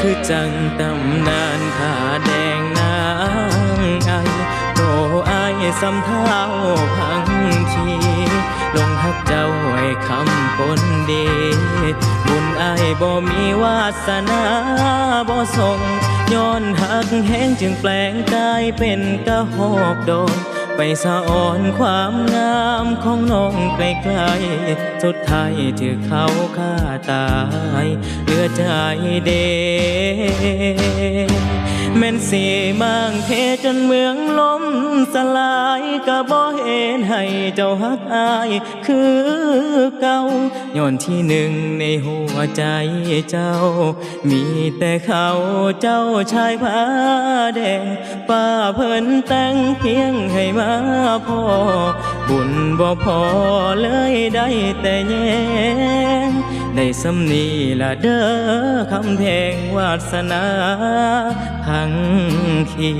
คือจังตำนานผาแดงนางไอโตไอายสำเท้าพังชีลงหักเจ้าไว้คำคนดี บุญไอบ่มีวาสนาบ่ส่งย้อนหักแห้งจึงแปลงกายเป็นกระหอกโดน ไปสะอ่อนความงามของน้องไกลๆสุดท้ายถือเขาฆ่าตาย เหลือใจเด แม่นสีบางเทจนเมืองล้มสลายก็บ่เห็นให้เจ้าฮักอายคือเก่าย้อนที่หนึ่งในหัวใจเจ้า มีแต่เขาเจ้าชายผ้าแดงป้าเพิ่นแต่งเพียงให้มาพอ บุญบ่พอเลยได้แต่แย่งได้สำนีละเด้อคำแทงวาสนา พังคี